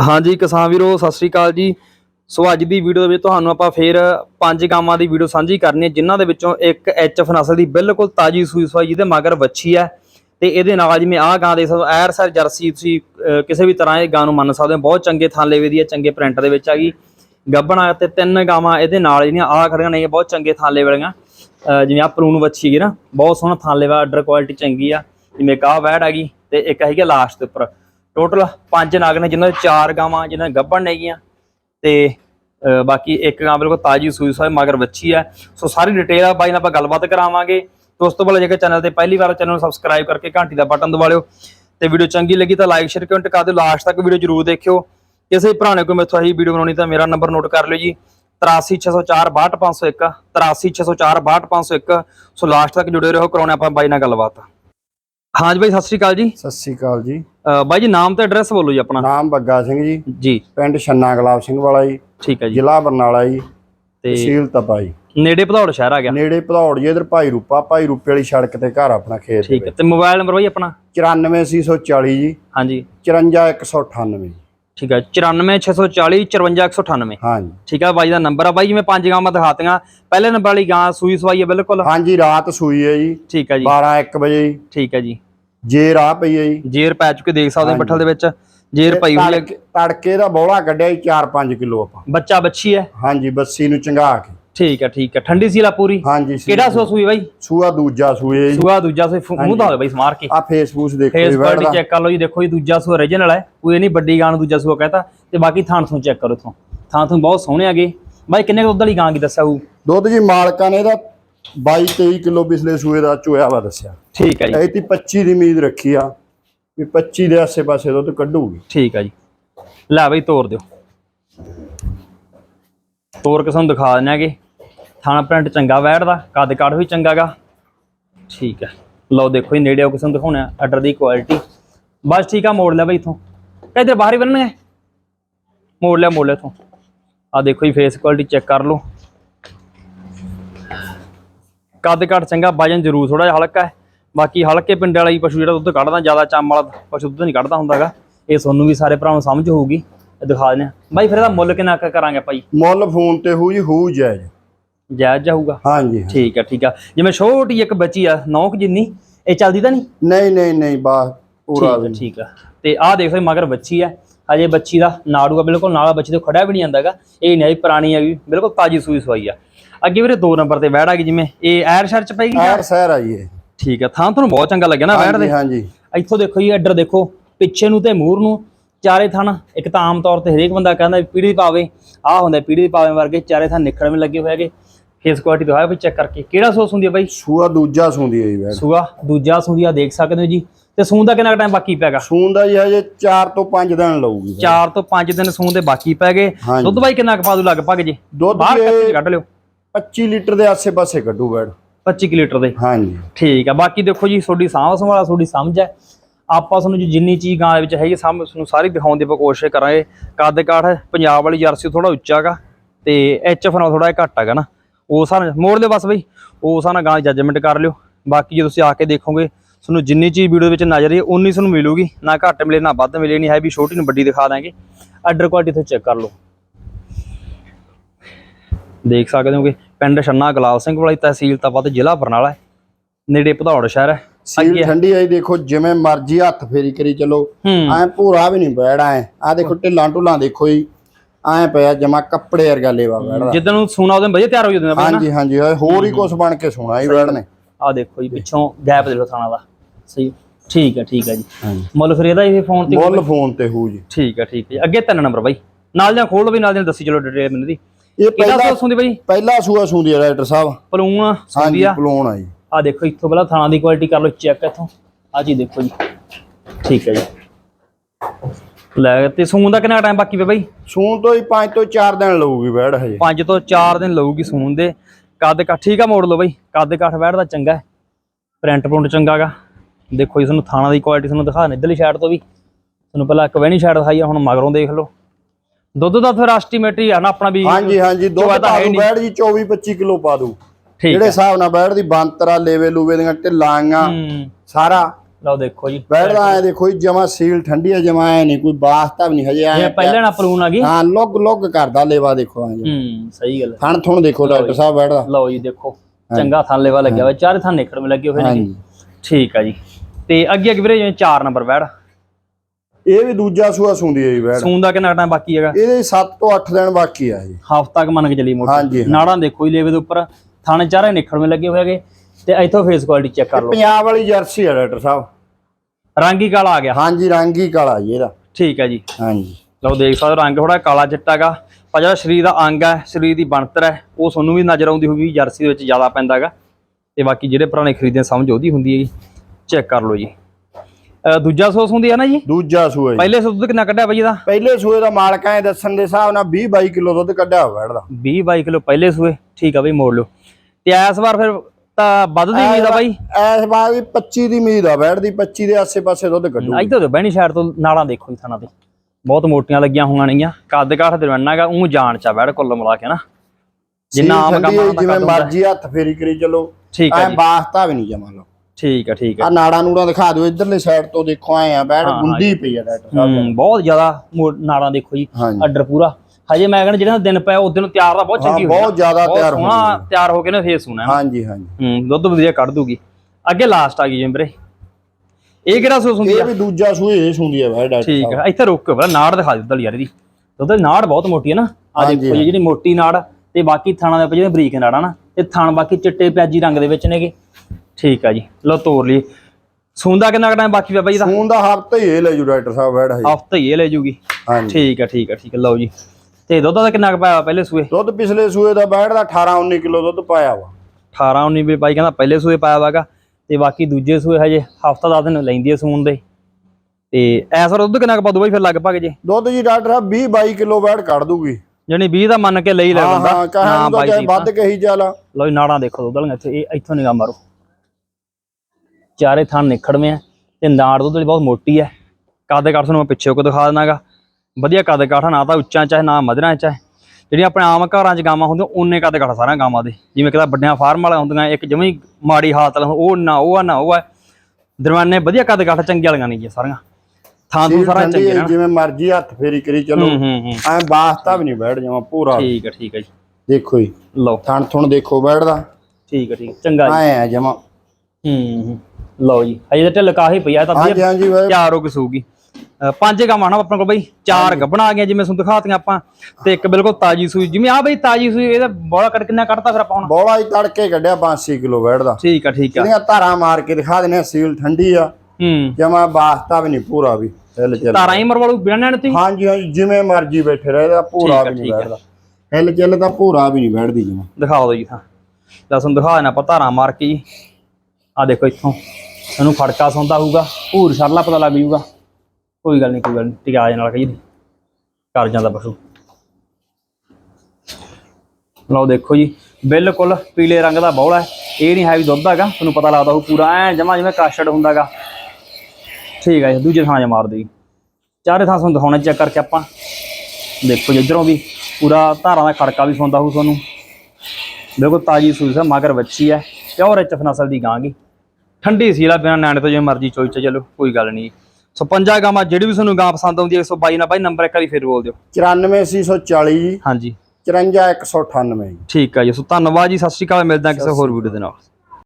ਹਾਂਜੀ ਕਿਸਾਨ ਵੀਰੋ, ਸਤਿ ਸ੍ਰੀ ਅਕਾਲ ਜੀ। ਸੋ ਅੱਜ ਦੀ ਵੀਡੀਓ ਦੇ ਵਿੱਚ ਤੁਹਾਨੂੰ ਆਪਾਂ ਫੇਰ ਪੰਜ ਗਾਵਾਂ ਦੀ ਵੀਡੀਓ ਸਾਂਝੀ ਕਰਨੀ ਹੈ, ਜਿਨ੍ਹਾਂ ਦੇ ਵਿੱਚੋਂ ਇੱਕ ਐਚਐਫ ਨਸਲ ਦੀ ਬਿਲਕੁਲ ਤਾਜੀ ਸੂਈ ਸਵਾਈ, ਜਿਹਦੇ ਮਗਰ ਵੱਛੀ ਹੈ। ਤੇ ਇਹਦੇ ਨਾਲ ਜਿਵੇਂ ਆਹ ਗਾਂ ਦੇ ਸਕਦੇ, ਐਰ ਸਰ ਜਰਸੀ, ਤੁਸੀਂ ਕਿਸੇ ਵੀ ਤਰ੍ਹਾਂ ਇਹ ਗਾਂ ਨੂੰ ਮੰਨ ਸਕਦੇ ਹੋ। ਬਹੁਤ ਚੰਗੇ ਥਾਲੇ ਦੀ ਹੈ, ਚੰਗੇ ਪ੍ਰਿੰਟ ਦੇ ਵਿੱਚ ਆ ਗਈ। ਗੱਬਣਾ ਤੇ ਤਿੰਨ ਗਾਵਾਂ ਇਹਦੇ ਨਾਲ ਜਿਹੜੀਆਂ ਆਹ ਖੜੀਆਂ ਨੇ ਬਹੁਤ ਚੰਗੇ ਥਾਲੇ ਵਾਲੀਆਂ। ਜਿਵੇਂ ਆ ਪ੍ਰੂਨ ਵੱਛੀ ਹੈਗੀ ਨਾ, ਬਹੁਤ ਸੋਹਣਾ ਥਾਲੇ ਵਾ ਆਰਡਰ ਕੁਆਲਿਟੀ ਚੰਗੀ ਆ। ਜਿਵੇਂ ਕਾਹ ਵੈੜ ਗਈ ਤੇ ਇੱਕ ਹੈਗੀ ਲਾਸਟ ਦੇ ਉੱਪਰ। ਟੋਟਲ ਪੰਜ ਨਾਗ ਨੇ, ਜਿਨ੍ਹਾਂ ਦੇ ਚਾਰ ਗਾਵਾਂ, ਜਿਨ੍ਹਾਂ ਦੇ ਗੱਭਣ ਨੇਗੀਆਂ ਤੇ ਬਾਕੀ ਇੱਕ ਗਾਂ ਬਿਲਕੁਲ ਤਾਜੀ ਸੂਈ ਸੋਏ ਮਗਰ ਵੱਛੀ ਹੈ। ਸੋ ਸਾਰੀ ਡਿਟੇਲ ਆ, ਬਾਈ ਨਾਲ ਆਪਾਂ ਗੱਲਬਾਤ ਕਰਾਵਾਂਗੇ। ਤੇ ਉਸ ਤੋਂ ਪਹਿਲਾਂ ਜੇਕਰ ਚੈਨਲ ਤੇ ਪਹਿਲੀ ਵਾਰ ਚੈਨਲ ਨੂੰ ਸਬਸਕ੍ਰਾਈਬ ਕਰਕੇ ਘੰਟੀ ਦਾ ਬਟਨ ਦਬਾ ਲਿਓ। ਤੇ ਵੀਡੀਓ ਚੰਗੀ ਲੱਗੀ ਤਾਂ ਲਾਈਕ ਸ਼ੇਅਰ ਕਮੈਂਟ ਕਰ ਦਿਓ। ਲਾਸਟ ਤੱਕ ਵੀਡੀਓ ਜਰੂਰ ਦੇਖਿਓ। ਕਿਸੇ ਭਰਾਣੇ ਭਰਾ ਨੇ ਕੋਈ ਮੈਥੋਂ ਵੀਡੀਓ ਬਣਾਉਣੀ ਤਾਂ ਮੇਰਾ ਨੰਬਰ ਨੋਟ ਕਰ ਲਿਓ ਜੀ। 8360462501 8360462501 ਸੋ ਲਾਸਟ ਤੱਕ ਜੁੜੇ ਰਹੋ, ਕਰਾਉਣੇ ਆਪਾਂ ਬਾਈ ਨਾਲ ਗੱਲਬਾਤ। ਹਾਂਜੀ ਬਾਈ ਸਤਿ ਸ਼੍ਰੀ ਅਕਾਲ ਜੀ। ਸਤਿ ਸ੍ਰੀ ਅਕਾਲ ਜੀ। ਅਹ ਬਾਈ ਜੀ ਨਾਮ ਤੇ ਐਡਰੈਸ ਬੋਲੋ ਜੀ ਆਪਣਾ। ਨਾਮ ਬੱਗਾ ਸਿੰਘ ਜੀ। ਜੀ। ਪਿੰਡ ਛੰਨਾ ਗੁਲਾਬ ਸਿੰਘ ਵਾਲਾ ਜੀ। ਠੀਕ ਹੈ ਜੀ। ਜ਼ਿਲ੍ਹਾ ਬਰਨਾਲਾ ਜੀ। ਤੇ ਤਹਿਸੀਲ ਤਪਾ ਜੀ। ਨੇੜੇ ਭਦੌੜ ਸ਼ਹਿਰ ਆ ਗਿਆ। ਨੇੜੇ ਭਦੌੜ ਜੀ ਇਧਰ ਭਾਈ ਰੂਪਾ ਭਾਈ ਰੂਪੇ ਵਾਲੀ ਸੜਕ ਤੇ ਘਰ ਆਪਣਾ ਖੇਤ ਠੀਕ ਹੈ। ਤੇ ਮੋਬਾਈਲ ਨੰਬਰ ਬਾਈ ਆਪਣਾ? 94840 ਜੀ। ਹਾਂਜੀ। 54198 ਜੀ। ਠੀਕ ਹੈ 94640 54198 ਹਾਂਜੀ। ਠੀਕ ਹੈ ਬਾਈ ਦਾ ਨੰਬਰ ਆ। ਬਾਈ ਜਿਵੇਂ ਪੰਜ ਗਾਵਾਂ ਦਿਖਾਤੀਆਂ ਪਹਿਲੇ ਨੰਬਰ ਵਾਲੀ ਗਾਂ ਸੂਈ ਸਵਾਈ ਹੈ ਬਿਲਕੁਲ? ਹਾਂਜੀ ਰਾਤ ਸੂਈ ਹੈ ਜੀ। ਠੀਕ ਹੈ ਜੀ। 12 1 ਵਜੇ ਠੀਕ ਹੈ ਜੀ। ਜੇ ਰਾਹ ਪਈ ਹੈ ਜੀ। ਜੇਰ ਪੈ ਚੁੱਕੇ ਦੇਖ ਸਕਦੇ। ਬੱਠਲ ਦੇ ਵਿੱਚ। ਜੇਰ ਪਈ ਹੋਈ ਹੈ। ਤੜਕੇ- ਦਾ ਬੋਲਾ ਕੱਢਿਆ ਜੀ 4-5 ਕਿਲੋ ਆਪਾਂ। ਬੱਚਾ ਬੱਚੀ ਹੈ? ਹਾਂਜੀ ਬੱਸੀ ਨੂੰ ਚੰਗਾ ਕੇ। ਠੀਕ ਹੈ ਠੀਕ ਹੈ ਠੰਡੀ ਸੀਲਾ ਪੂਰੀ? ਹਾਂਜੀ ਕਿਹੜਾ ਸੋ ਸੂਈ ਬਾਈ? ਸੂਆ ਦੂਜਾ ਸੂਏ ਸੂਆ ਦੂਜਾ ਸੂਈ ਮੂੰਹ ਦਾ ਬਾਈ ਸਮਾਰ ਕੇ। ਆ ਫੇਸਬੁੱਕ ਦੇਖੋ ਜੀ ਬੈਠਦਾ ਚੈੱਕ ਕਰ ਲਓ ਜੀ ਦੇਖੋ ਜੀ ਦੂਜਾ ਸੂ origignal ਹੈ ਕੋਈ ਨਹੀਂ ਵੱਡੀ ਗਾਂ ਦੂਜਾ ਸੂਆ ਕਹਤਾ ਤੇ। ਬਾਕੀ ਥਾਂ ਤੋਂ ਚੈੱਕ ਕਰੋ ਇਥੋਂ। ਥਾਂ ਤੋਂ ਬਹੁਤ ਸੋਹਣੇ ਆਗੇ ਬਾਈ ਕਿੰਨੇ ਦੁੱਧ ਵਾਲੀ ਗਾਂ ਕੀ ਦੱਸਿਆ ਹੋਊ? ਦੁੱਧ ਜੀ ਮਾਲਕਾਂ ਨੇ ਇਹਦਾ 22 23 ਕਿਲੋ ਪਿਛਲੇ ਸੂਏ ਦਾ ਚੋਇਆ ਵਾ ਦੱਸਿਆ। ਠੀਕ ਹੈ ਜੀ। ਇਹ ਤੀ 25 ਦੀ ਉਮੀਦ ਰੱਖੀ ਆ ਵੀ 25 ਦੇ ਆਸੇ-ਪਾਸੇ ਦੁੱਧ ਕੱਢੂਗੀ। ਠੀਕ ਹੈ ਜੀ। ਲੈ ਬਈ ਤੋਰ ਦਿਓ। ਤੋਰ ਕੇ ਤੁਹਾਨੂੰ ਦਿਖਾ ਦਿੰਦੇ ਆਗੇ। ਥਾਣਾ ਪ੍ਰਿੰਟ ਚੰਗਾ ਵੈੜਦਾ ਕੱਦ ਕਾਠ ਵੀ ਚੰਗਾਗਾ ਠੀਕ ਹੈ ਲਓ ਦੇਖੋ ਜੀ, ਨੇੜੇ ਹੋ ਕਿਸੇ ਨੂੰ ਦਿਖਾਉਣਾ ਆਰਡਰ ਦੀ ਕੁਆਲਿਟੀ ਬਸ ਠੀਕ ਆ, ਮੋੜ ਲਿਆ ਬਈ ਇਥੋਂ। ਕਹਿੰਦੇ ਬਾਹਰ ਹੀ ਬੰਨਣੇ ਮੋੜ ਲਿਆ ਮੋੜ ਲਿਆ ਇਥੋਂ। ਆ ਦੇਖੋ ਜੀ ਫੇਸ ਕੁਆਲਿਟੀ ਚੈੱਕ ਕਰ ਲਓ। ਕੱਦ ਕਾਠ ਚੰਗਾ, ਵਜਨ ਜ਼ਰੂਰ ਥੋੜਾ ਜਿਹਾ ਹਲਕਾ ਹੈ। ਬਾਕੀ ਹਲਕੇ ਪਿੰਡ ਵਾਲਾ ਹੀ ਪਸ਼ੂ ਜਿਹੜਾ ਦੁੱਧ ਕੱਢਦਾ, ਜ਼ਿਆਦਾ ਚੰਮ ਵਾਲਾ ਪਸ਼ੂ ਦੁੱਧ ਨਹੀਂ ਕੱਢਦਾ ਹੁੰਦਾਗਾ। ਇਹ ਤੁਹਾਨੂੰ ਵੀ ਸਾਰੇ ਭਰਾਵਾਂ ਨੂੰ ਸਮਝ ਹੋਊਗੀ। ਦਿਖਾ ਦਿੰਦੇ ਆ ਬਾਈ ਫਿਰ ਇਹਦਾ ਮੁੱਲ ਕਿੰਨਾ ਕੁ ਕਰਾਂਗੇ ਭਾਈ? ਮੁੱਲ ਫੋਨ ਤੇ ਹੋਊ ਜੀ ਹੋਊ ਜਾਇਜ਼। ਜਾਇਜ਼ ਜਾਊਗਾ? ਹਾਂਜੀ ਠੀਕ ਆ ਠੀਕ ਆ। ਜਿਵੇਂ ਛੋਟੀ ਇੱਕ ਬੱਚੀ ਆ ਨੌਕ ਜਿੰਨੀ ਇਹ ਚੱਲਦੀ ਤਾਂ ਨਹੀਂ? ਨਹੀਂ ਨਹੀਂ ਨਹੀਂ ਬਸ ਪੂਰਾ ਠੀਕ ਆ ਠੀਕ ਆ। ਤੇ ਆਹ ਦੇਖ ਸਕਦੇ ਮਗਰ ਬੱਚੀ ਆ। ਹਜੇ ਬੱਚੀ ਦਾ ਨਾੜੂ ਆ ਬਿਲਕੁਲ ਨਾਲਾ ਬੱਚੀ ਤੋਂ ਖੜਾ ਵੀ ਨਹੀਂ ਜਾਂਦਾਗਾ ਇਹ ਨਹੀਂ ਪੁਰਾਣੀ ਆ ਵੀ ਬਿਲਕੁਲ ਤਾਜੀ ਸੂਈ ਸਵਾਈ ਆ। ਅੱਗੇ ਵੀਰੇ ਦੋ ਨੰਬਰ ਤੇ ਵੈੜ ਆ ਗਈ ਜਿਵੇਂ ਇਹ ਐਰ ਸ਼ਰ ਚ ਪਏਗੀ ਐਰ ਸਹਿਰ ਆਈ ਇਹ। ਠੀਕ ਆ ਥਾਂ ਤੁਹਾਨੂੰ ਬਹੁਤ ਚੰਗਾ ਲੱਗਿਆ ਨਾ ਵੈੜ ਹਾਂਜੀ ਦੇ? ਹਾਂਜੀ ਇੱਥੋਂ ਦੇਖੋ ਜੀ ਅੱਡਰ ਦੇਖੋ ਪਿੱਛੇ ਨੂੰ ਤੇ ਮੂਰ ਨੂੰ। ਚਾਰੇ ਥਣ ਇੱਕ ਤਾਂ ਆਮ ਤੌਰ ਤੇ ਹਰੇਕ ਬੰਦਾ ਕਹਿੰਦਾ ਪੀੜੀ ਪਾਵੇ ਆਹ ਹੁੰਦਾ ਪੀੜੀ ਪਾਵੇ ਵਰਗੇ ਚਾਰੇ ਥਣ ਨਿਖੜਵੇਂ ਲੱਗੇ ਹੋਏ ਹੈਗੇ। ਫੇਸ ਕੁਆਲਿਟੀ ਦਿਖਾਇਆ ਵੀ ਚੈੱਕ ਕਰਕੇ। ਕਿਹੜਾ ਸੋਸ ਹੁੰਦੀ ਹੈ ਬਾਈ? ਸੂਆ ਦੂਜਾ ਸੂੰਦੀ ਹੈ ਜੀ ਵੈੜ ਸੂਆ ਦੂਜਾ ਸੂੰਦੀਆ ਦੇਖ ਸਕਦੇ ਹੋ ਜੀ। ਤੇ ਸੂਨ ਦਾ ਕਿੰਨਾ ਟਾਈਮ ਬਾਕੀ ਪੈਗਾ ਸੂਨ ਦਾ ਜੀ ਹਜੇ 4 ਤੋਂ 5 ਦਿਨ ਲਊਗੀ। ਵੈੜ। 4 ਤੋਂ 5 ਦਿਨ ਸੂਨ ਦੇ ਬਾਕੀ ਪੈ ਗਏ। ਦੁੱਧ ਬਾਈ ਕਿੰਨਾ ਕੁ ਪਾ ਦੂ ਲਗਭਗ ਜੀ? ਦੁੱਧ ਕੱਢ ਲਿਓ। 25 ਲੀਟਰ ਦੇ ਆਸੇ-ਪਾਸੇ ਕੱਢੂ ਵੈੜ 25 ਕੁ ਲੀਟਰ ਦੇ। ਹਾਂਜੀ। ਠੀਕ ਆ ਬਾਕੀ ਦੇਖੋ ਜੀ ਤੁਹਾਡੀ ਸਾਂਭ ਸੰਭਾਲਾ ਤੁਹਾਡੀ ਸਮਝ ਹੈ ਆਪਾਂ ਤੁਹਾਨੂੰ ਜੀ ਜਿੰਨੀ ਚੀਜ਼ ਗਾਂ ਦੇ ਵਿੱਚ ਹੈਗੀ ਸਭ ਤੁਹਾਨੂੰ ਸਾਰੀ ਦਿਖਾਉਣ ਦੀ ਕੋਸ਼ਿਸ਼ ਕਰਾਂਗੇ। ਕੱਦ ਕਾਠ ਪੰਜਾਬ ਵਾਲੀ ਜਰਸੀ ਥੋੜਾ ਉੱਚਾ ਹੈਗਾ ਤੇ ਐਚਐਫ ਨਾਲ ਥੋੜਾ ਜਿਹਾ ਘੱਟ ਹੈਗਾ ਨਾ। ਉਸ ਨਾਲ ਮੋੜ ਲਿਓ ਬਸ ਬਈ। ਉਸ ਨਾਲ ਗਾਂ ਜੱਜਮੈਂਟ ਕਰ ਲਿਓ। ਬਾਕੀ ਜੇ ਤੁਸੀਂ ਆ ਕੇ ਦੇਖੋਗੇ, ਤੁਹਾਨੂੰ ਜਿੰਨੀ ਚੀਜ਼ ਵੀਡੀਓ ਵਿੱਚ ਨਜ਼ਰ ਆਈ, ਉਨੀ ਤੁਹਾਨੂੰ ਮਿਲੂਗੀ। ਨਾ ਘੱਟ ਮਿਲੇ, ਨਾ ਵੱਧ ਮਿਲੇ, ਨਹੀਂ ਹੈ ਵੀ ਛੋਟੀ ਨੂੰ ਵੱਡੀ ਦਿਖਾ ਦਾਂਗੇ। ਆਰਡਰ ਕੁਆਲਿਟੀ ਤੁਸੀਂ ਚੈੱਕ ਕਰ ਲਓ। ਦੇਖ ਸਕਦੇ ਹੋਗੇ, ਪਿੰਡ ਛੰਨਾ ਗੁਲਾਬ ਸਿੰਘ ਵਾਲੀ ਤਹਿਸੀਲ ਤਪਾ ਤੇ ਜ਼ਿਲ੍ਹਾ ਬਰਨਾਲਾ ਨੇੜੇ ਭਦੌੜ ਸ਼ਹਿਰ ਹੈ। ਸੀਲ ਠੰਡੀ ਆਈ ਦੇਖੋ ਜਿਵੇਂ ਮਰਜ਼ੀ ਹੱਥ ਫੇਰੀ ਕਰੀ ਚਲੋ। ਹੂੰ। ਐ ਪੂਰਾ ਵੀ ਨਹੀਂ ਬੈੜਾ ਐ। ਆ ਦੇਖੋ ਢਿੱਲਾਂ ਢੁੱਲਾਂ ਦੇਖੋ ਜੀ। ਐ ਪਿਆ ਜਮਾ ਕੱਪੜੇ ਵਰਗਾ ਲੇਵਾ ਬੈੜਾ ਜਿੱਦਣ ਨੂੰ ਸੂਣਾ ਉਹਦੇ ਵਧੀਆ ਤਿਆਰ ਹੋ ਜਾਂਦਾ ਬਈ ਹਾਂਜੀ ਹਾਂਜੀ ਹੋਏ ਹੋਰ ਹੀ ਕੁਝ ਬਣ ਕੇ ਸੋਣਾ ਹੀ ਬੈੜ ਨੇ ਆ ਦੇਖੋ ਜੀ ਪਿੱਛੋਂ ਗੈਪ ਦੇ ਲੋ ਥਾਣਾ ਦਾ। ਸਹੀ। ਠੀਕ ਹੈ ਠੀਕ ਹੈ ਜੀ। ਮੁੱਲ ਫਿਰ ਇਹਦਾ ਇਹ ਫੋਨ ਤੇ ਮੁੱਲ ਫੋਨ ਤੇ ਹੋਊ ਜੀ। ਠੀਕ ਹੈ ਠੀਕ ਹੈ। ਅੱਗੇ ਤਿੰਨ ਨੰਬਰ ਬਾਈ। ਨਾਲ ਜਾਂ ਖੋਲ ਵੀ ਨਾਲ ਜਾਂ ਦੱਸੀ ਚਲੋ ਡਿਟੇਲ ਮੈਨੂੰ ਦੀ। ਇਹ ਪਹਿਲਾ ਸੋਸ ਹੁੰਦੀ ਬਾਈ? ਪਹਿਲਾ ਸੂਆ ਸੂੰਦੀ ਹੈ ਡਾਕਟਰ ਸਾਹਿਬ। ਪਲੂਣ ਸੁੰਦੀ ਆ ਪਲੋਣ ਆ ਜੀ। ਆ ਦੇਖੋ ਇੱਥੋਂ ਪਹਿਲਾਂ ਥਾਣਾ ਦੀ ਕੁਆਲਿਟੀ ਕਰ ਲਓ ਚੈੱਕ ਇੱਥੋਂ। ਆ ਜੀ ਦੇਖੋ ਜੀ। ਠੀਕ ਹੈ ਜੀ। ਲੈ ਤੇ ਸੂਣ ਦਾ ਕਿੰਨਾ ਟਾਈਮ ਬਾਕੀ ਪਿਆ ਬਾਈ? ਸੂਣ ਤੋਂ ਹੀ 5 ਤੋਂ 4 ਦਿਨ ਲਊਗੀ ਬੈੜ ਹਜੇ। 5 ਤੋਂ 4 ਦਿਨ ਲਊਗੀ ਸੂਣ ਦੇ। ਕੱਦ ਕੱਠ ਠੀਕ ਆ ਮੋੜ ਲਓ ਬਾਈ। ਕੱਦ ਕੱਠ ਬੈਠਦਾ ਚੰਗਾ। ਹੈ ਪ੍ਰਿੰਟ ਪ੍ਰਿੰਟ ਚੰਗਾਗਾ ਦੇਖੋ ਜੀ ਤੁਹਾਨੂੰ ਥਾਣਾ ਦੀ ਕੁਆਲਿਟੀ ਤੁਹਾਨੂੰ ਦਿਖਾ ਇਧਰਲੀ ਸਾਈਡ ਤੋਂ ਵੀ। ਤੁਹਾਨੂੰ ਪਹਿਲਾਂ ਇੱਕ ਵਹਿਣੀ ਸਾਈਡ ਦਿਖਾਈ ਆ ਹੁਣ ਮਗਰੋਂ ਦੇਖ ਲਓ। ਦੁੱਧ ਦਾ ਫਿਰ ਐਸਟੀਮੇਟ ਹੀ ਆ ਨਾ ਆਪਣਾ ਵੀ। ਹਾਂਜੀ ਹਾਂਜੀ ਦੁੱਧ ਪਾ ਦੂ। ਬੈੜ ਜੀ 24 25 ਕਿਲੋ ਪਾ ਦੂ ਜਿਹੜੇ ਹਿਸਾਬ ਨਾਲ ਬੈੜ ਦੀ ਬੰਤਰਾ ਲੇਵੇ ਲੂਵੇ ਦੀਆਂ ਢਿੱਲਾਂਆਂ ਸਾਰਾ। ਲਓ ਦੇਖੋ ਜੀ। ਬੈਠ ਦਾ ਐ ਦੇਖੋ ਜਮਾ ਸੀਲ ਠੰਡੀ ਹੈ ਜਮਾ ਐ ਨਹੀਂ ਕੋਈ ਬਾਸਤਾ ਵੀ ਨਹੀਂ ਹਜੇ ਇਹ ਐ ਪਹਿਲੇ ਨਾ ਪਲੂਨ ਆ ਗਈ। ਹਾਂ ਲੁੱਗ ਲੁੱਗ ਕਰਦਾ ਲੇਵਾ ਦੇਖੋ ਐਂ। ਹੂੰ ਸਹੀ ਗੱਲ। ਥਣ ਥੁਣ ਦੇਖੋ ਡਾਕਟਰ ਸਾਹਿਬ ਬੈਠਦਾ ਲਓ ਜੀ ਦੇਖੋ। ਚੰਗਾ ਥਾਂ ਲੈਵਾ ਲੱਗਿਆ ਹੋਇਆ। ਚਾਰੇ ਥਾਂ ਨਿਕੜ ਮੇ ਲੱਗੇ ਹੋਏ ਨੇ ਹਾਂਜੀ। ਠੀਕ ਆ ਜੀ। ਤੇ ਅੱਗੇ ਅੱਗੇ ਵੀਰੇ ਜਿਵੇਂ 4 ਨੰਬਰ ਬੈੜ ਇਹ ਵੀ ਦੂਜਾ ਸੂਆ ਸੁੰਦੀ ਹੈ ਜੀ ਬੈਠ। ਸੂਨ ਦਾ ਕਿੰਨਾ ਟਾਈਮ ਬਾਕੀ ਹੈਗਾ? ਇਹਦੇ 7 ਤੋਂ 8 ਦਿਨ ਬਾਕੀ ਆ ਜੀ ਹਫ਼ਤਾ ਕ ਮੰਨ ਕੇ ਚੱਲੀ ਮੋਟੀ। ਹਾਂਜੀ, ਹਾਂ। ਨਾੜਾਂ ਦੇਖੋ ਜੀ ਲੇਵੇ ਦੇ ਉੱਪਰ। ਥਾਣੇ ਚਾਰੇ ਨਿਕੜ ਮੇ ਲੱਗੇ ਹੋਏ ਹੈਗੇ ਤੇ ਇੱਥੋਂ ਫੇਸ ਕੁਆਲਿਟੀ ਚੈੱਕ ਕਰ ਲਓ। ਪੰਜਾਬ ਵਾਲੀ ਜਰਸੀ ਹੈ ਡਾਕਟਰ ਸਾਹਿਬ। ਰੰਗ ਕਾਲਾ ਆ ਗਿਆ। ਹਾਂਜੀ ਰੰਗ ਕਾਲਾ ਜੀ ਇਹਦਾ। ਠੀਕ ਹੈ ਜੀ। ਹਾਂਜੀ। ਲਓ ਦੇਖ ਸਕਦੇ ਰੰਗ ਥੋੜਾ ਕਾਲਾ ਚਿੱਟਾਗਾ ਪਰ ਜਿਹੜਾ ਸਰੀਰ ਦਾ ਅੰਗ ਹੈ ਸਰੀਰ ਦੀ ਬਣਤਰ ਹੈ। ਉਹ ਤੁਹਾਨੂੰ ਵੀ ਨਜ਼ਰ ਆਉਂਦੀ ਹੋਊਗੀ ਜਰਸੀ ਦੇ ਵਿੱਚ ਜ਼ਿਆਦਾ ਪੈਂਦਾਗਾ ਤੇ ਬਾਕੀ ਜਿਹੜੇ ਪੁਰਾਣੇ ਖਰੀਦਦੇ ਸਮਝ ਉਹਦੀ ਹੁੰਦੀ ਹੈ ਜੀ। ਚੈੱਕ ਕਰ ਲਓ ਜੀ। ਦੂਜਾ ਸੋਸ ਹੁੰਦੀ ਹੈ ਨਾ ਜੀ? ਦੂਜਾ ਸੂਆ ਜੀ। ਪਹਿਲੇ ਸੋਸ ਦੁੱਧ ਕਿੰਨਾ ਕੱਢਿਆ ਬਾਈ ਇਹਦਾ? ਪਹਿਲੇ ਸੂਏ ਦਾ ਮਾਲਕ ਐ ਦੱਸਣ ਦੇ ਹਿਸਾਬ ਨਾਲ 20 22 ਕਿਲੋ ਦੁੱਧ ਕੱਢਿਆ ਹੋਇਆ ਬੈਠਦਾ। 20 22 ਕਿਲੋ ਪਹਿਲੇ ਸੂਏ ਠੀਕ ਆ ਬਈ ਮੋੜ ਲਿਓ। ਤੇ ਇਸ ਵਾਰ ਫਿਰ ਤਾਂ ਵੱਧ ਦੀ ਉਮੀਦ ਆ ਬਾਈ? ਐਸ ਵਾਰ ਵੀ 25 ਦੀ ਉਮੀਦ ਆ ਬੈਠਦੀ 25 ਦੇ ਆਸੇ-ਪਾਸੇ ਦੁੱਧ ਕੱਢੂ ਇੱਧਰ ਬਹਿਣੀ ਸਾਈਡ ਤੋਂ ਨਾਲਾਂ ਦੇਖੋ ਜੀ ਥਾਣਾ ਤੇ। ਬਹੁਤ ਮੋਟੀਆਂ ਲੱਗੀਆਂ ਹੋਈਆਂ ਨੇਗੀਆਂ ਕੱਦ ਕਾਠ ਦਰਵਾਨਾਗਾ ਉਹ ਜਾਣ ਚਾ ਬੈੜ ਕੁੱਲ ਮਿਲਾ ਕੇ ਨਾ। ਜਿੰਨਾ ਆਮ ਕੰਮ ਦਾ ਜਿਵੇਂ। ਮਰਜ਼ੀ ਹੱਥ ਫੇਰੀ ਕਰੀ ਚੱਲੋ। ਠੀਕ ਆ ਬਾਸਤਾ ਵੀ ਨਹੀਂ ਜਮਾ ਲੋ ਠੀਕ ਆ ਠੀਕ ਆ। ਆ ਨਾੜਾ ਨੂੜਾ ਦਿਖਾ ਦਿਓ ਇਧਰਲੇ ਸਾਈਡ ਤੋਂ ਦੇਖੋ ਐ ਆ ਬੈਠ ਹਾਂ, ਗੁੰਡੀ ਪਈ ਆ ਡਾਕਟਰ ਸਾਹਿਬ। ਹੂੰ ਬਹੁਤ ਜ਼ਿਆਦਾ ਮੋ- ਨਾੜਾਂ ਦੇਖੋ ਜੀ ਹਾਂਜੀ ਅੱਡਰ ਪੂਰਾ। ਹਜੇ ਮੈਂ ਕਹਿੰਦਾ ਜਿਹੜਾ ਦਿਨ ਪਿਆ ਉਸ ਦਿਨ ਤਿਆਰ ਦਾ ਬਹੁਤ ਹਾਂ ਚੰਗੀ ਹੋਈ ਬਹੁਤ ਜ਼ਿਆਦਾ ਤਿਆਰ ਹੋ ਸੋਹਣਾ ਤਿਆਰ ਹੋ ਕੇ ਨਾ ਫੇਸ ਹੋਣਾ ਹਾਂਜੀ ਹਾਂਜੀ ਹੂੰ ਦੁੱਧ ਵਧੀਆ ਕੱਢ ਦੂਗੀ। ਅੱਗੇ ਲਾਸਟ ਆ ਗਈ ਜਿੰਬਰੇ ਇਹ ਕਿਹੜਾ ਸੋਸ ਹੁੰਦੀ ਇਹ ਆ ਵੀ ਦੂਜਾ ਸੂਏ ਇਹ ਸੁੰਦੀ ਆ ਬੈਠ ਡਾਕਟਰ ਠੀਕ ਆ ਇੱਥੇ ਰੁਕ ਕੇ ਪਹਿਲਾਂ ਨਾੜ ਦਿਖਾ ਦਿੱਤਾ ਯਾਰ ਇਹਦੀ। ਦੁੱਧ ਦੀ ਨਾੜ ਬਹੁਤ ਮੋਟੀ ਹੈ ਨਾ। ਆ ਹਾਂਜੀ, ਦੇਖੋ ਜੀ ਜਿਹੜੀ ਮੋਟੀ ਨਾੜ ਤੇ ਬਾਕੀ ਥਾਣਾ ਦੇ ਉੱਪਰ ਜਿਹੜੇ ਬਰੀਕ ਨਾੜਾਂ ਨਾ ਤੇ ਥਣ ਬਾਕੀ ਚਿੱਟੇ ਪਿਆਜੀ ਰੰਗ ਦੇ ਵਿੱਚ ਨੇਗੇ। ਠੀਕ ਆ ਜੀ। ਲਓ ਤੋੜ ਲਈ। ਸੂੰਦਾ ਕਿੰਨਾ ਟਾਈਮ ਬਾਕੀ ਬਾਬਾ ਜੀ ਦਾ ਸੂਨ ਦਾ ਹਫਤਾ ਹੀ ਇਹ ਲੈ ਜੂ ਡਾਕਟਰ ਸਾਹਿਬ ਬੈਠ ਹੈ ਹਫਤਾ ਹੀ ਇਹ ਲੈ ਜੂਗੀ। ਹਾਂਜੀ। ਠੀਕ ਆ ਠੀਕ ਆ ਠੀਕ ਆ। ਲਓ ਜੀ। ਤੇ ਦੁੱਧ ਦਾ ਕਿੰਨਾ ਕੁ ਪਾਇਆ ਪਹਿਲੇ ਸੂਏ? ਦੁੱਧ ਪਿਛਲੇ ਸੂਏ ਦਾ ਬੈਠ ਦਾ 18 19 ਕਿਲੋ ਦੁੱਧ ਪਾਇਆ ਵਾ। 18 19 ਵੀ ਬਾਈ ਕਹਿੰਦਾ ਪਹਿਲੇ ਸੂਏ ਪਾਇਆ ਵਾਗਾ। ਤੇ ਬਾਕੀ ਦੂਜੇ ਸੂਏ ਹਜੇ ਹਫਤਾ ਦਸ ਦਿਨ ਲੈਂਦੀ ਹੈ ਸੂਣ ਦੇ। ਤੇ ਐਸ ਵਾਰ ਦੁੱਧ ਕਿੰਨਾ ਕੁ ਪਾ ਦੂ ਬਾਈ ਫਿਰ ਲਗਭਗ ਜੇ? ਦੁੱਧ ਜੀ ਡਾਕਟਰ ਸਾਹਿਬ 20 22 ਕਿਲੋ ਬੈਠ ਕੱਢ ਦੂਗੀ ਜਾਣੀ 20 ਦਾ ਮੰਨ ਕੇ ਲਈ ਲੈ ਬੰਦਾ। ਹਾਂ ਕਹਾਂ ਨੂੰ ਤਾਂ ਬਾਈ ਚਾਹੇ ਜੀ ਵੱਧ ਕਹੀ ਚੱਲ। ਲਓ ਜੀ ਨਾੜਾਂ ਦੇਖੋ ਦੁੱਧ ਵਾਲੀਆਂ ਇੱਥੇ ਇਹ ਇੱਥੋਂ ਨਿਗਾਹ ਮਾਰੋ। ਚਾਰੇ ਥਣ ਨਿਖੜਵੇਂ ਆ ਤੇ ਨਾੜ ਦੁੱਧ ਵਾਲੀ ਬਹੁਤ ਮੋਟੀ ਹੈ ਕੱਦ ਕਾਠ ਤੁਹਾਨੂੰ ਮੈਂ ਪਿੱਛੇ ਕੋ ਦਿਖਾ ਦਿੰਦਾਗਾ ਵਧੀਆ ਕੱਦ ਕਾਠ ਨਾ ਤਾਂ ਉੱਚਾ ਚਾਹੇ ਨਾ ਮਧਰਾ ਚਾਹੇ। ਜਿਹੜੀਆਂ ਆਪਣੇ ਆਮ ਘਰਾਂ 'ਚ ਗਾਵਾਂ ਹੁੰਦੀਆਂ ਉਹਨੇ ਕੱਦ ਕਾਠ ਸਾਰਿਆਂ ਗਾਵਾਂ ਦੇ। ਜਿਵੇਂ ਕਿਤਾ ਵੱਡਿਆਂ ਫਾਰਮ ਵਾਲਾ ਹੁੰਦੀਆਂ ਇੱਕ ਜਮੀ ਮਾੜੀ ਹਾਲਤ ਵਾਲਾ ਉਹ ਨਾ ਉਹ ਆ ਨਾ ਉਹ ਆ। ਦਰਵਾਨੇ ਵਧੀਆ ਕੱਦ ਕਾਠ ਚੰਗੀਆਂ ਵਾਲੀਆਂ ਨਹੀਂ ਜੀ ਸਾਰੀਆਂ। ਥਾਂ ਤੋਂ ਸਾਰਾ ਚੰਗੇ ਨੇ ਜਿਵੇਂ ਮਰਜ਼ੀ ਹੱਥ ਫੇਰੀ ਕਰੀ ਚਲੋ। ਐ ਬਾਸਤਾ ਵੀ ਨਹੀਂ ਬੈਠ ਜਾਵਾਂ ਪੂਰਾ। ਠੀਕ ਹੈ ਠੀਕ ਹੈ ਜੀ। ਦੇਖੋ ਜੀ। ਲਓ। ਥਣ ਥੁਣ ਦੇਖੋ ਬੈਠਦਾ। ਠੀਕ ਹੈ ਠੀਕ ਚੰਗਾ ਜੀ। ਐ ਜਮਾ ਹੂੰ ਹੂੰ। ਲਓ ਜੀ ਹਜੇ ਤਾਂ ਢਿੱਲ ਕਾਹੀ ਪਈ ਆ ਇਹ ਤਾਂ ਹਾਂਜੀ ਹਾਂਜੀ ਵੇ ਚਾਰ ਹੋ ਕਸੂਗੀ ਪੰਜ ਗਾਵਾਂ ਨਾ ਆਪਣੇ ਕੋਲ ਬਈ ਚਾਰ ਗੱਬਣਾ ਆ ਗਈਆਂ ਜਿਵੇਂ ਤੁਹਾਨੂੰ ਦਿਖਾਤੀਆਂ ਆਪਾਂ ਤੇ ਇੱਕ ਬਿਲਕੁਲ ਤਾਜੀ ਸੂਈ ਜਿਵੇਂ ਆ ਬਈ ਤਾਜੀ ਸੂਈ ਇਹਦਾ ਬੋਲਾ ਕੱਢ ਕਿੰਨਾ ਕੱਢਤਾ ਫਿਰ ਆਪਾਂ ਹੁਣ? ਬੋਲਾ ਹੀ ਤੜਕੇ ਕੱਢਿਆ 5-6 ਕਿਲੋ ਬੈਠਦਾ ਠੀਕ ਆ ਠੀਕ ਆ। ਇਹਦੀਆਂ ਧਾਰਾਂ ਮਾਰ ਕੇ ਦਿਖਾ ਦਿੰਦੇ ਆ ਸੀਲ ਠੰਡੀ ਆ। ਹੂੰ। ਜਮਾ ਬਾਸਤਾ ਵੀ ਨਹੀਂ ਪੂਰਾ ਵੀ ਹਿੱਲ ਚੱਲ ਤਾਰਾਂ ਹੀ ਮਰਵਾਲੂ ਬਿਨਾਂ ਤੀ ਹਾਂਜੀ ਹਾਂਜੀ ਜਿਵੇਂ ਮਰਜ਼ੀ ਬੈਠੇ ਰਹੇ ਦਾ ਪੂਰਾ ਵੀ ਨਹੀਂ ਬੈਠਦਾ। ਹਿੱਲ ਚੱਲ ਤਾਂ ਪੂਰਾ ਵੀ ਨਹੀਂ ਬੈਠਦੀ ਜਮਾ। ਦਿਖਾ ਦਿਓ ਜੀ ਤਾਂ। ਲਸਣ ਦਿਖਾ ਦੇਣਾ ਆਪਾਂ ਧਾਰਾਂ ਮਾਰ ਕੇ ਜੀ। ਆ ਦੇਖੋ ਇੱਥੋਂ। ਇਹਨੂੰ ਫੜਕਾ ਸੌਂਦਾ ਹੋਊਗਾ ਭੂਰ ਸਰਲਾ ਪਤਾ ਲੱਗ ਜੂਗਾ ਕੋਈ ਗੱਲ ਨਹੀਂ ਕੋਈ ਗੱਲ ਨਹੀਂ ਟਿਕਾਜ ਨਾਲ ਕਹੀ ਕਰ ਜਾਂਦਾ ਪਸ਼ੂ। ਲਓ ਦੇਖੋ ਜੀ ਬਿਲਕੁਲ ਪੀਲੇ ਰੰਗ ਦਾ ਬੌਲਾ ਹੈ। ਇਹ ਨਹੀਂ ਹੈ ਵੀ ਦੁੱਧ ਹੈਗਾ ਤੁਹਾਨੂੰ ਪਤਾ ਲੱਗਦਾ ਉਹ ਪੂਰਾ ਐ ਜਮਾ ਜਿਵੇਂ ਕਾਸ਼ੜ ਹੁੰਦਾਗਾ। ਠੀਕ ਹੈ ਜੀ, ਦੂਜੇ ਥਾਂ 'ਚ ਮਾਰ ਦਿਓ ਜੀ ਚਾਰੇ ਥਾਂ ਤੁਹਾਨੂੰ ਦਿਖਾਉਣਾ ਚੈੱਕ ਕਰਕੇ ਆਪਾਂ। ਦੇਖੋ ਜਿੱਧਰੋਂ ਵੀ ਪੂਰਾ ਧਾਰਾਂ ਦਾ ਖੜਕਾ ਵੀ ਸੌਂਦਾ ਹੋਊ ਤੁਹਾਨੂੰ। ਬਿਲਕੁਲ ਤਾਜੀ ਸੂਈ ਹੈ ਮਗਰ ਵੱਛੀ ਹੈ ਪਿਓਰ ਐਚ ਨਸਲ ਦੀ ਗਾਂਗੀ ਠੰਡੀ ਸੀ ਲਾ ਬਿਨਾਂ ਨੈਣ ਤੋਂ ਜਿਵੇਂ ਮਰਜ਼ੀ ਚੋਈ ਚ ਚਲੋ ਕੋਈ ਗੱਲ ਨਹੀਂ। ਸੋ ਪੰਜਾ ਗਾਵਾਂ ਜਿਹੜੀ ਵੀ ਤੁਹਾਨੂੰ ਗਾਂ ਪਸੰਦ ਆਉਂਦੀ ਹੈ 122 ਨਾ ਬਾਈ ਨੰਬਰ ਇੱਕ ਵਾਰੀ ਫਿਰ ਬੋਲ ਦਿਓ। 94840 ਜੀ ਹਾਂਜੀ। 54198 ਜੀ ਠੀਕ ਹੈ ਜੀ ਸੋ ਧੰਨਵਾਦ ਜੀ ਸਤਿ ਸ਼੍ਰੀ ਅਕਾਲ ਮਿਲਦੇ ਕਿਸੇ ਹੋਰ ਵੀਡੀਓ ਦੇ ਨਾਲ।